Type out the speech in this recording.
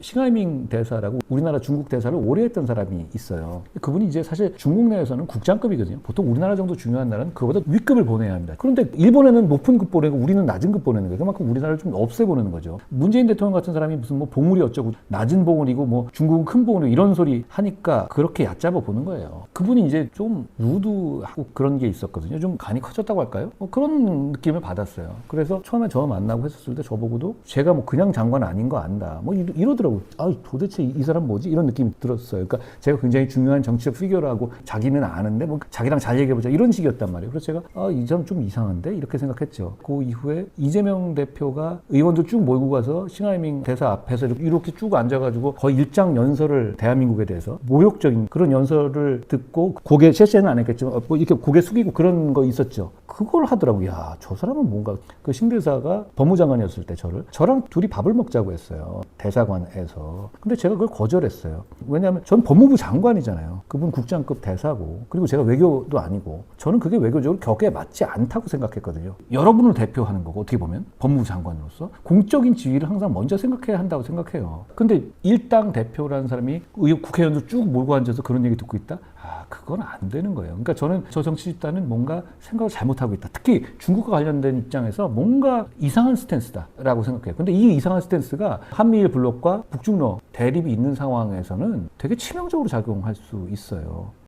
싱하이밍 대사라고 우리나라 중국 대사를 오래 했던 사람이 있어요. 그분이 이제 사실 중국 내에서는 국장급이거든요. 보통 우리나라 정도 중요한 나라는 그보다 윗급을 보내야 합니다. 그런데 일본에는 높은 급 보내고 우리는 낮은 급 보내는 거예요. 그만큼 우리나라를 좀 없애 보내는 거죠. 문재인 대통령 같은 사람이 무슨 뭐 봉우리 어쩌고 낮은 봉우리고 뭐 중국은 큰 봉우리 이런 소리 하니까 그렇게 얕잡아 보는 거예요. 그분이 이제 좀 루드하고 그런 게 있었거든요. 좀 간이 커졌다고 할까요? 뭐 그런 느낌을 받았어요. 그래서 처음에 저 만나고 했었을 때 저보고도 제가 뭐 그냥 장관 아닌 거 안다. 뭐 이러- 이 러더라고요. 아 도대체 이, 이 사람 뭐지? 이런 느낌이 들었어요. 그러니까 제가 굉장히 중요한 정치적 피규어라고 자기는 아는데 뭐 자기랑 잘 얘기해보자 이런 식이었단 말이에요. 그래서 제가 아 이 사람 좀 이상한데 이렇게 생각했죠. 그 이후에 이재명 대표가 의원들 쭉 몰고 가서 싱하이밍 대사 앞에서 이렇게- 쭉 앉아가지고 거의 일장 연설을 대한민국에 대해서 모욕적인 그런 연설을 듣고 고개 실세는 안 했겠지만 어, 뭐 이렇게 고개 숙이고 그런 거 있었죠. 그걸 하더라고요. 야, 저 사람은 뭔가 그 신대사가 법무장관이었을 때 저를 저랑 둘이 밥을 먹자고 했어요. 대사관에 서. 근데 제가 그걸 거절했어요. 왜냐하면 전 법무부 장관이잖아요. 그분 국장급 대사고 그리고 제가 외교도 아니고 저는 그게 외교적으로 격에 맞지 않다고 생각했거든요. 여러분을 대표하는 거고 어떻게 보면 법무부 장관으로서 공적인 지위를 항상 먼저 생각해야 한다고 생각해요. 근데 일당 대표라는 사람이 의원 국회의원들 쭉 몰고 앉아서 그런 얘기 듣고 있다? 아, 그건 안 되는 거예요. 그러니까 저는 저 정치 집단은 뭔가 생각을 잘못하고 있다. 특히 중국과 관련된 입장에서 뭔가 이상한 스탠스다라고 생각해요. 근데 이 이상한 스탠스가 한미일 블록과 북중러 대립이 있는 상황에서는 되게 치명적으로 작용할 수 있어요.